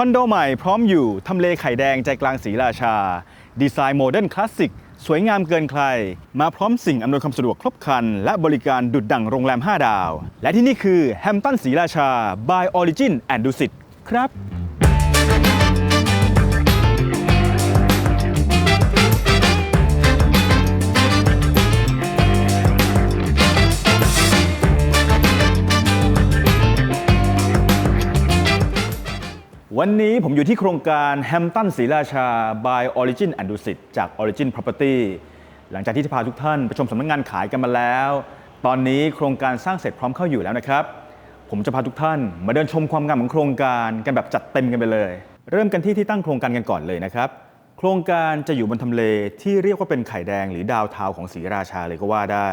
คอนโดใหม่พร้อมอยู่ทำเลไข่แดงใจกลางศรีราชา ดีไซน์โมเดิร์นคลาสสิกสวยงามเกินใคร มาพร้อมสิ่งอำนวยความสะดวกครบครัน และบริการดุดดั่งโรงแรม 5 ดาว และที่นี่คือแฮมตันศรีราชา by Origin and Dusit ครับ วันนี้ผมอยู่ที่โครงการแฮมตันศรีราชา by Origin and Dusit จาก Origin Property หลังจากที่จะพาทุกท่านไปชมสำนักงานขายกันมาแล้ว ตอนนี้โครงการสร้างเสร็จพร้อมเข้าอยู่แล้วนะครับ ผมจะพาทุกท่านมาเดินชมความงามของโครงการกันแบบจัดเต็มกันไปเลย เริ่มกันที่ที่ตั้งโครงการกันก่อนเลยนะครับ โครงการจะอยู่บนทำเลที่เรียกว่าเป็นไข่แดงหรือดาวเทาของศรีราชาเลยก็ว่าได้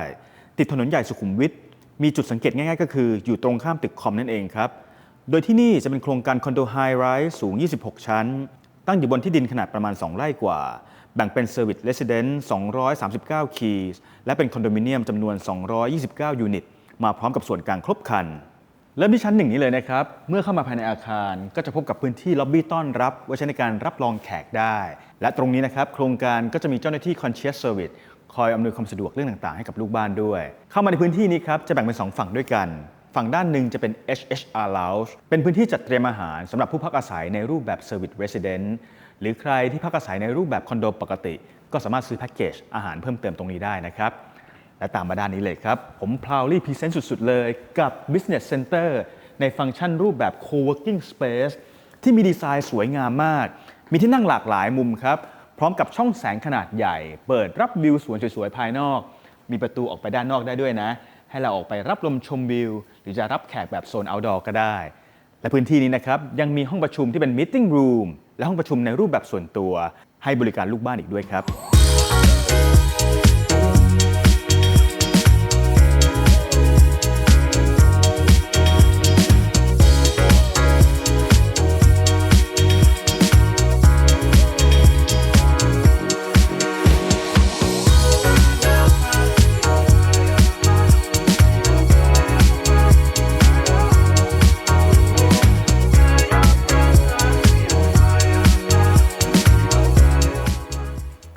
ติดถนนใหญ่สุขุมวิทมีจุดสังเกตง่าย ๆ ก็คือ อยู่ตรงข้ามตึกคอมนั่นเองครับ โดยที่นี่จะเป็นโครงการคอนโดไฮไรส์สูง 26 ชั้น ตั้งอยู่บนที่ดินขนาดประมาณ 2 ไร่กว่า แบ่งเป็นเซอร์วิสเรสซิเดนต์239 คีย์และเป็นคอนโดมิเนียมจำนวน 229 ยูนิต มาพร้อมกับส่วนกลางครบครันเริ่มที่ชั้นหนึ่งนี้เลยนะครับ เมื่อเข้ามาภายในอาคารก็จะพบกับพื้นที่ล็อบบี้ต้อนรับไว้ใช้ในการรับรองแขกได้ และตรงนี้นะครับ โครงการก็จะมีเจ้าหน้าที่ Concierge Service คอยอำนวยความสะดวกเรื่องต่างๆ ให้กับลูกบ้านด้วย เข้ามาในพื้นที่นี้ครับ จะแบ่งเป็น 2 ฝั่งด้วยกัน ฝั่งด้านหนึ่งจะเป็น HHR Lounge เป็นพื้นที่จัดเตรียมอาหารสำหรับผู้พักอาศัยในรูปแบบ Service Resident หรือใครที่พักอาศัยในรูปแบบคอนโดปกติ ก็สามารถซื้อแพ็กเกจอาหารเพิ่มเติมตรงนี้ได้นะครับ และตามมาด้านนี้เลยครับ ผม proudly present สุด ๆ เลยกับ Business Center ในฟังก์ชันรูปแบบ Co-working Space ที่มีดีไซน์สวยงามมาก มีที่นั่งหลากหลายมุมครับ พร้อมกับช่องแสงขนาดใหญ่ เปิดรับวิวสวนสวยๆภายนอก มีประตูออกไปด้านนอกได้ด้วยนะ ให้เราออกไปรับลมชมวิว หรือจะรับแขกแบบโซนเอาท์ดอร์ก็ได้ และพื้นที่นี้นะครับยังมีห้องประชุมที่เป็นมิ팅รูมและห้องประชุมในรูปแบบส่วนตัว ให้บริการลูกบ้านอีกด้วยครับ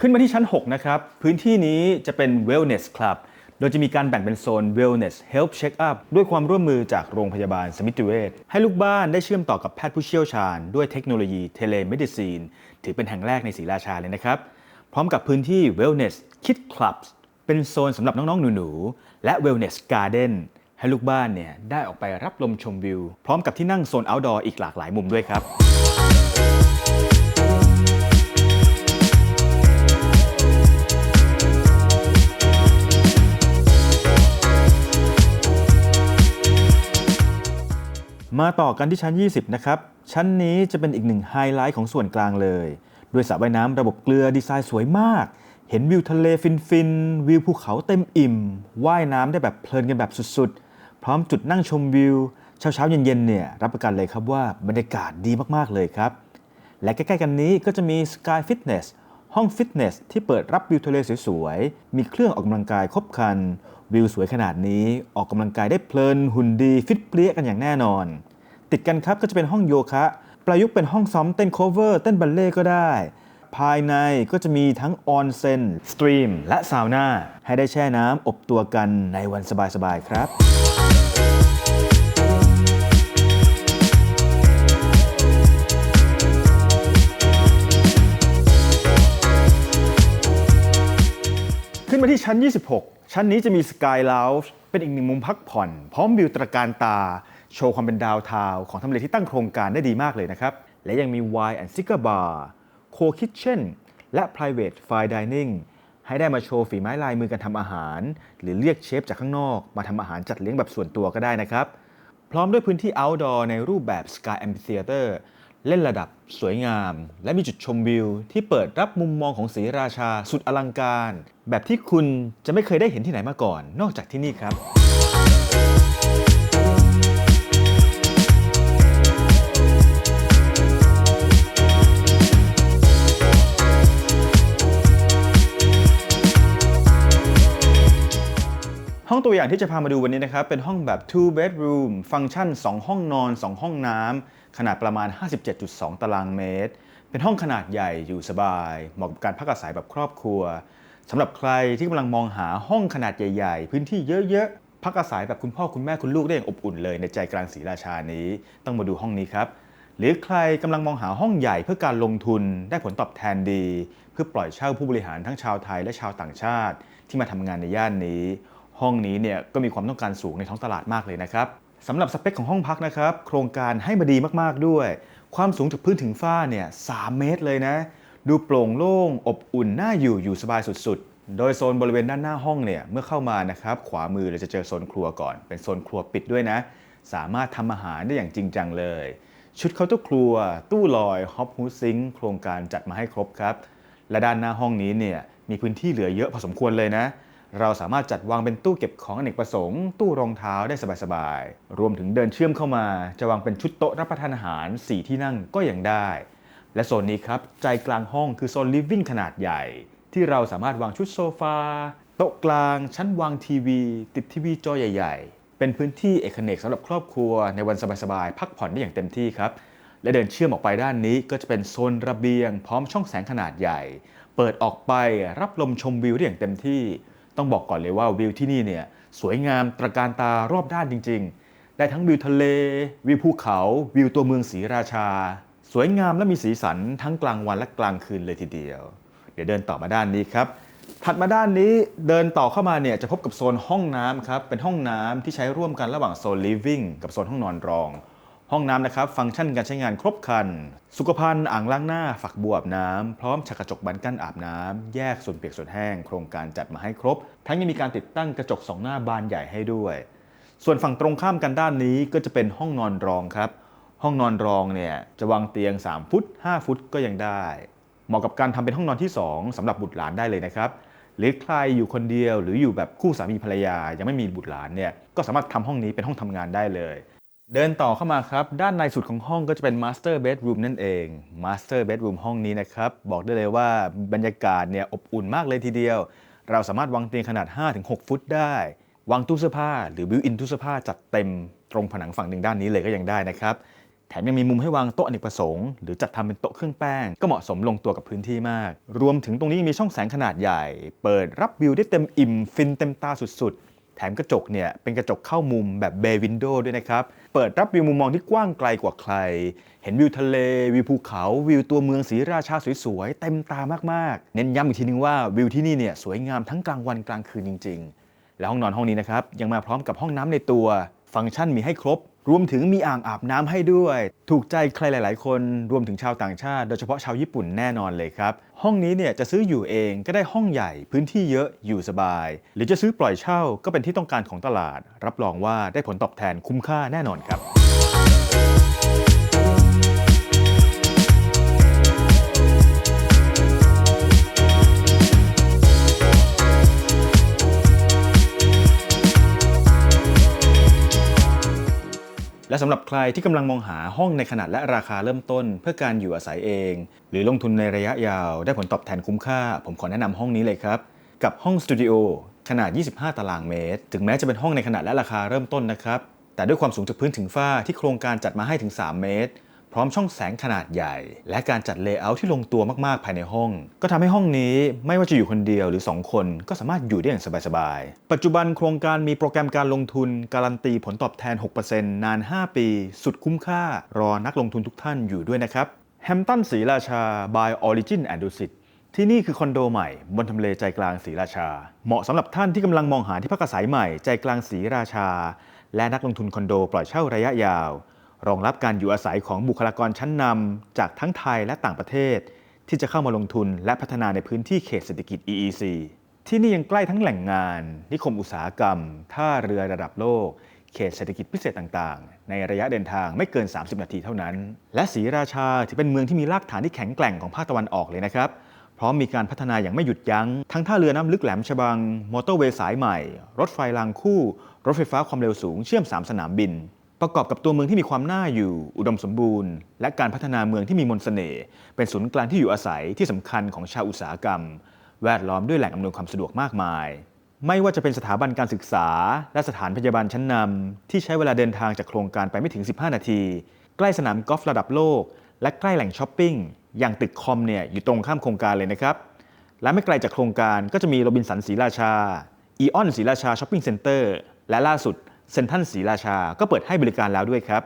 ขึ้นมาที่ชั้น 6 นะครับ พื้นที่นี้จะเป็น Wellness Club โดยจะมีการแบ่งเป็นโซน Wellness Health Check Up ด้วยความร่วมมือจากโรงพยาบาลสมิติเวชให้ลูกบ้านได้เชื่อมต่อกับแพทย์ผู้เชี่ยวชาญ ด้วยเทคโนโลยีเทเลเมดิซีนถือเป็นแห่งแรกในศรีราชาเลยนะครับ พร้อมกับพื้นที่ Wellness Kid Clubs เป็นโซนสำหรับน้อง ๆ หนู ๆ และ Wellness Garden ให้ลูกบ้านเนี่ยได้ออกไปรับลมชมวิว พร้อมกับที่นั่งโซน outdoor อีกหลากหลายมุมด้วยครับ มาต่อกันที่ชั้น 20 นะครับ ชั้นนี้จะเป็นอีกหนึ่งไฮไลท์ของส่วนกลางเลย ด้วยสระว่ายน้ำระบบเกลือดีไซน์สวยมาก เห็นวิวทะเลฟินๆ วิวภูเขาเต็มอิ่ม ว่ายน้ำได้แบบเพลินกันแบบสุดๆ พร้อมจุดนั่งชมวิว เช้าๆ เย็นๆ เนี่ยรับประกันเลยครับว่าบรรยากาศดีมากๆ เลยครับ และใกล้ๆ กันนี้ก็จะมี Sky Fitness ห้องฟิตเนสที่เปิดรับวิวทะเลสวยๆ มีเครื่องออกกำลังกายครบครัน วิวสวยขนาดนี้ออกกำลังกายได้เพลินหุ่นดีฟิตเปรี้ยกันอย่างแน่นอน ติดกันครับก็จะเป็นห้องโยคะ ประยุกต์เป็นห้องซ้อมเต้นโคเวอร์ เต้นบัลเล่ก็ได้ ภายในก็จะมีทั้งออนเซนสตรีมและซาวน่าให้ได้แช่น้ำอบตัวกันในวันสบายๆครับ ที่ชั้น 26 ชั้นนี้จะมี Sky Lounge เป็นอีกหนึ่งมุมพักผ่อน พร้อมวิวตระการตา โชว์ความเป็นดาวเทาวของทำเลที่ตั้งโครงการได้ดีมากเลยนะครับ และยังมี Wine and Cigar Bar Co Kitchen และ Private Fine Dining ให้ได้มาโชว์ฝีไม้ลายมือการทำอาหาร หรือเรียกเชฟจากข้างนอก มาทำอาหารจัดเลี้ยงแบบส่วนตัวก็ได้นะครับ พร้อมด้วยพื้นที่ outdoor ในรูปแบบ Sky Amphitheater เล่นระดับสวยงาม และมีจุดชมวิว ที่เปิดรับมุมมองของศรีราชาสุดอลังการ แบบที่คุณจะไม่เคยได้เห็นที่ไหนมาก่อน นอกจากที่นี่ครับ ห้องตัวอย่างที่จะพามาดูวันนี้นะครับ เป็นห้องแบบ two bedroom ฟังก์ชัน 2 ห้องนอน 2 ห้องน้ำ ขนาดประมาณ 57.2 ตารางเมตร เป็นห้องขนาดใหญ่อยู่สบาย เหมาะกับการพักอาศัยแบบครอบครัวสำหรับใครที่กำลังมองหาห้องขนาดใหญ่ ๆ พื้นที่เยอะๆ พักอาศัยแบบคุณพ่อคุณแม่คุณลูกได้อย่างอบอุ่นเลย ในใจกลางศรีราชานี้ ต้องมาดูห้องนี้ครับ หรือใครกำลังมองหาห้องใหญ่เพื่อการลงทุนได้ผลตอบแทนดี เพื่อปล่อยเช่าผู้บริหารทั้งชาวไทยและชาวต่างชาติ ที่มาทำงานในย่านนี้ ห้องนี้เนี่ยก็มีความต้องการสูงในท้องตลาดมากเลยนะครับ สำหรับสเปคของห้องพักนะครับ โครงการให้มาดีมากๆด้วย ความสูงจากพื้นถึงฝ้าเนี่ยสเมตรเลยนะ ดูโปร่งโล่ง อบอุ่นน่าอยู่อยู่สบายสุดๆ โดยโซนบริเวณด้านหน้าห้องเนี่ยเมื่อเข้ามานะครับขวามือเราจะเจอโซนครัวก่อน เป็นโซนครัวปิดด้วยนะ สามารถทำอาหารได้อย่างจริงจังเลย ชุดเคาน์เตอร์ครัว ตู้ลอยฮอปฮูซิงโครงการจัดมาให้ครบครับและด้านหน้าห้องนี้เนี่ยมีพื้นที่เหลือเยอะพอสมควรเลยนะ เราสามารถจัดวางเป็นตู้เก็บของอเนกประสงค์ ตู้รองเท้าได้สบายๆ รวมถึงเดินเชื่อมเข้ามา จะวางเป็นชุดโต๊ะรับประทานอาหาร 4 ที่นั่งก็ยังได้ และโซนนี้ครับ ใจกลางห้องคือโซนลิฟวิ่งขนาดใหญ่ ที่เราสามารถวางชุดโซฟาโต๊ะกลาง ชั้นวางทีวี ติดทีวีจอใหญ่ ๆ เป็นพื้นที่เอกเนกสำหรับครอบครัวในวันสบายๆ พักผ่อนได้อย่างเต็มที่ครับและเดินเชื่อมออกไปด้านนี้ก็จะเป็นโซนระเบียง พร้อมช่องแสงขนาดใหญ่ เปิดออกไปรับลมชมวิวได้อย่างเต็มที่ ต้องบอกก่อนเลยว่าวิวที่นี่เนี่ยสวยงามตระการตารอบด้านจริง ๆ ได้ทั้งวิวทะเล วิวภูเขา วิวตัวเมืองศรีราชา สวยงามและมีสีสันทั้งกลางวันและกลางคืนเลยทีเดียว เดี๋ยวเดินต่อมาด้านนี้ครับถัดมาด้านนี้เดินต่อเข้ามาเนี่ยจะพบกับโซนห้องน้ำครับเป็นห้องน้ำที่ใช้ร่วมกันระหว่างโซน living กับโซนห้องนอนรอง ห้องน้ำนะครับ ฟังก์ชันการใช้งานครบครัน สุขภัณฑ์อ่างล้างหน้าฝักบัวอาบน้ำ พร้อมฉากกระจกบานกั้นอาบน้ำ แยกส่วนเปียกส่วนแห้ง โครงการจัดมาให้ครบ ทั้งยังมีการติดตั้งกระจกสองหน้าบานใหญ่ให้ด้วย ส่วนฝั่งตรงข้ามกันด้านนี้ก็จะเป็นห้องนอนรองครับ ห้องนอนรองเนี่ยจะวางเตียง 3 ฟุต 5 ฟุตก็ยังได้ เหมาะกับการทำเป็นห้องนอนที่ 2สำหรับบุตรหลานได้เลยนะครับหรือใครอยู่คนเดียวหรืออยู่แบบคู่สามีภรรยายังไม่มีบุตรหลานเนี่ยก็สามารถทำห้องนี้เป็นห้องทำงานได้เลย เดินต่อเข้ามาครับ ด้านในสุดของห้องก็จะเป็น Master Bedroom นั่นเอง Master Bedroom ห้องนี้นะครับ บอกได้เลยว่าบรรยากาศเนี่ยอบอุ่นมากเลยทีเดียว เราสามารถวางเตียงขนาด 5-6 ฟุตได้ วางตู้เสื้อผ้า หรือ built-in ตู้เสื้อผ้าจัดเต็มตรงผนังฝั่งหนึ่งด้านนี้เลยก็ยังได้นะครับ แถมยังมีมุมให้วางโต๊ะอเนกประสงค์ หรือจัดทำเป็นโต๊ะเครื่องแป้ง ก็เหมาะสมลงตัวกับพื้นที่มาก รวมถึงตรงนี้ยังมีช่องแสงขนาดใหญ่ เปิดรับวิวได้เต็มอิ่มฟินเต็มตาสุดๆ แถมกระจกเนี่ยเป็นกระจกเข้ามุมแบบเบวินโดด้วยนะครับ เปิดรับวิวมุมมองที่กว้างไกลกว่าใคร เห็นวิวทะเล วิวภูเขา วิวตัวเมืองศรีราชาสวยๆ เต็มตามากๆ เน้นย้ำอีกทีนึงว่าวิวที่นี่เนี่ยสวยงามทั้งกลางวันกลางคืนจริง ๆ และห้องนอนห้องนี้นะครับยังมาพร้อมกับห้องน้ำในตัว ฟังก์ชันมีให้ครบ รวมถึงมีอ่างอาบน้ำให้ด้วย ถูกใจใครหลาย ๆ คน รวมถึงชาวต่างชาติ โดยเฉพาะชาวญี่ปุ่นแน่นอนเลยครับ ห้องนี้เนี่ยจะซื้ออยู่เองก็ได้ห้องใหญ่ พื้นที่เยอะอยู่สบาย หรือจะซื้อปล่อยเช่าก็เป็นที่ต้องการของตลาด รับรองว่าได้ผลตอบแทนคุ้มค่าแน่นอนครับ และสำหรับใครที่กำลังมองหาห้องในขนาดและราคาเริ่มต้น เพื่อการอยู่อาศัยเอง หรือลงทุนในระยะยาวได้ผลตอบแทนคุ้มค่า ผมขอแนะนำห้องนี้เลยครับ กับห้องสตูดิโอขนาด 25 ตารางเมตร ถึงแม้จะเป็นห้องในขนาดและราคาเริ่มต้นนะครับ แต่ด้วยความสูงจากพื้นถึงฝ้าที่โครงการจัดมาให้ถึง 3 เมตร ร้อมช่องแสงขนาดใหญ่ และการจัดเลเยอร์ที่ลงตัวมากๆภายในห้อง ก็ทำให้ห้องนี้ไม่ว่าจะอยู่คนเดียวหรือ 2 คนก็สามารถอยู่ได้อย่างสบายๆ ปัจจุบันโครงการมีโปรแกรมการลงทุน การันตีผลตอบแทน 6%นาน 5 ปี สุดคุ้มค่า รอนักลงทุนทุกท่านอยู่ด้วยนะครับแฮมตันศรีราชา by Origin and Dusit ที่นี่คือคอนโดใหม่บนทำเลใจกลางศรีราชา เหมาะสำหรับท่านที่กำลังมองหาที่พักอาศัยใหม่ใจกลางศรีราชา และนักลงทุนคอนโดปล่อยเช่าระยะยาว รองรับการอยู่อาศัยของบุคลากรชั้นนำจากทั้งไทยและต่างประเทศ ที่จะเข้ามาลงทุนและพัฒนาในพื้นที่เขตเศรษฐกิจ EEC ที่นี่ยังใกล้ทั้งแหล่งงาน นิคมอุตสาหกรรม ท่าเรือระดับโลก เขตเศรษฐกิจพิเศษต่างๆ ในระยะเดินทางไม่เกิน 30 นาทีเท่านั้น และศรีราชาถือเป็นเมืองที่มีรากฐานที่แข็งแกร่งของภาคตะวันออกเลยนะครับพร้อมมีการพัฒนาอย่างไม่หยุดยัง้ง ทั้งท่าเรือน้ำลึกแหลมฉบัง มอเตอร์เวย์สายใหม่ รถไฟรางคู่ รถไฟฟ้าความเร็วสูงเชื่อม 3 สนามบิน ประกอบกับตัวเมืองที่มีความน่าอยู่ อุดมสมบูรณ์ และการพัฒนาเมืองที่มีมนต์เสน่ห์เป็นศูนย์กลางที่อยู่อาศัยที่สำคัญของชาวอุตสาหกรรม แวดล้อมด้วยแหล่งอำนวยความสะดวกมากมาย ไม่ว่าจะเป็นสถาบันการศึกษา และสถานพยาบาลชั้นนำที่ใช้เวลาเดินทางจากโครงการไปไม่ถึง 15 นาที ใกล้สนามกอล์ฟระดับโลก และใกล้แหล่งช้อปปิ้งอย่างตึกคอมเนี่ยอยู่ตรงข้ามโครงการเลยนะครับและไม่ไกลจากโครงการก็จะมีโรบินสันศรีราชาอีออนศรีราชาช้อปปิ้งเซ็นเตอร์และล่าสุด เซ็นทรัลศรีราชา ก็เปิดให้บริการแล้วด้วยครับ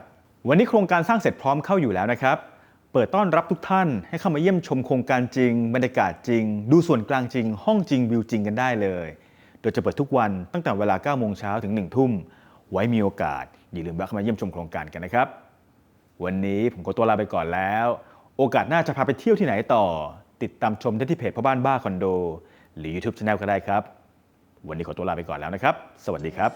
วันนี้โครงการสร้างเสร็จพร้อมเข้าอยู่แล้วนะครับ เปิดต้อนรับทุกท่านให้เข้ามาเยี่ยมชมโครงการจริง บรรยากาศจริง ดูส่วนกลางจริง ห้องจริงวิวจริงกันได้เลย โดยจะเปิดทุกวันตั้งแต่เวลา9โมงเช้าถึง 1 ทุ่ม ไว้มีโอกาสอย่าลืมแวะเข้ามาเยี่ยมชมโครงการกันนะครับ วันนี้ผมขอตัวลาไปก่อนแล้ว โอกาสหน้าจะพาไปเที่ยวที่ไหนต่อ ติดตามชมได้ที่เพจพ่อบ้านบ้าคอนโด หรือ YouTube Channel ก็ได้ครับ วันนี้ขอตัวลาไปก่อนแล้วนะครับ สวัสดีครับ